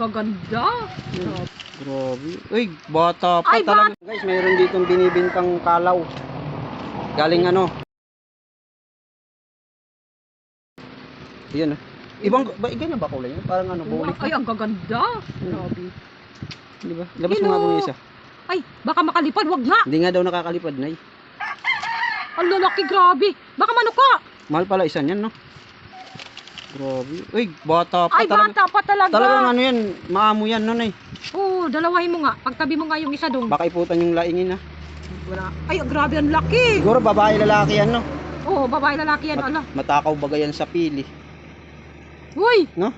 gaganda. Grabe. Uy, bata pa Ay, talaga. Guys, mayroon ditong binibintang kalaw. Galing ano? Yan ah. Ibang, ba, ganyan ba kulay? yun? Parang ano, bulik. Ay, ang gaganda. Grabe. Di ba? Labas mo nga Hello. kung isa. Ay, baka makalipad, wag nga. Hindi nga daw nakakalipad, Nay. Ang lalaki, grabe. Baka manuka. Mahal pala isa niyan, no? Grabe. Uy, bata pa Ay, talaga. bata pa talaga. Talagang ano yan, maamo yan, no, Nay. Oo, dalawahin mo nga. Pagtabi mo nga yung isa doon. Baka iputan yung laingin, ha. Wala. Ay, grabe, ang laki. Siguro babae lalaki yan, no? Oo, babae lalaki yan. Ala. Matakaw baga yan sa pili. Uy, No?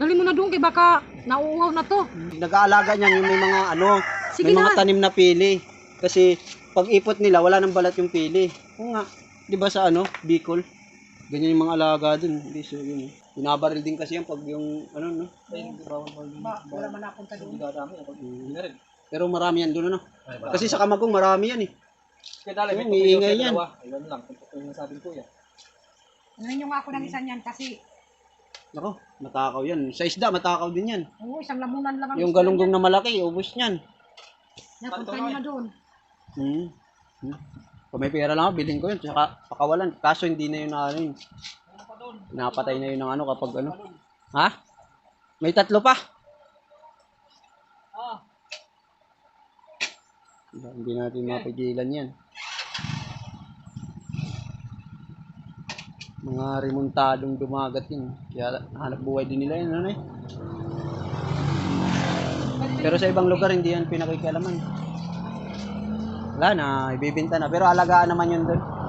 dali mo na doon kay baka nauuhaw na to. Nag-aalaga niyan yung may mga ano, Sige may mga na. tanim na pili. Kasi pag ipot nila, wala nang balat yung pili. Oo nga. 'Di ba sa ano, Bicol? Ganyan yung mga alaga dun. Hindi so yun. Binabaril din kasi yan pag yung ano no. wala man napunta doon. Mm. Pero marami yan doon ano. Kasi sa Kamagong marami yan eh. Kaya dali, Oo, may iingay tutuyo yan. sa dalawa. Ayun lang, kung yung sabi ko yan. Ngayon yung ako ng isa niyan kasi Nako, matakaw yan. Sa isda, matakaw din yan. oo, isang lamunan lang ang Yung galunggong na malaki, ubos niyan. Napunta niyo na doon. Hmm. hmm. Kung may pera lang ako, bilhin ko yun. Tsaka pakawalan. Kaso hindi na yun na ano yun. Napatay na yun ng ano kapag ano. Ha? May tatlo pa? Diba, Hindi natin mapigilan yan. Mga remontadong dumagat yun. Kaya hanap buhay din nila yun. Ano eh? Pero sa ibang lugar hindi yan pinakikialaman. Wala na, ibibinta na. Pero alagaan naman yun doon.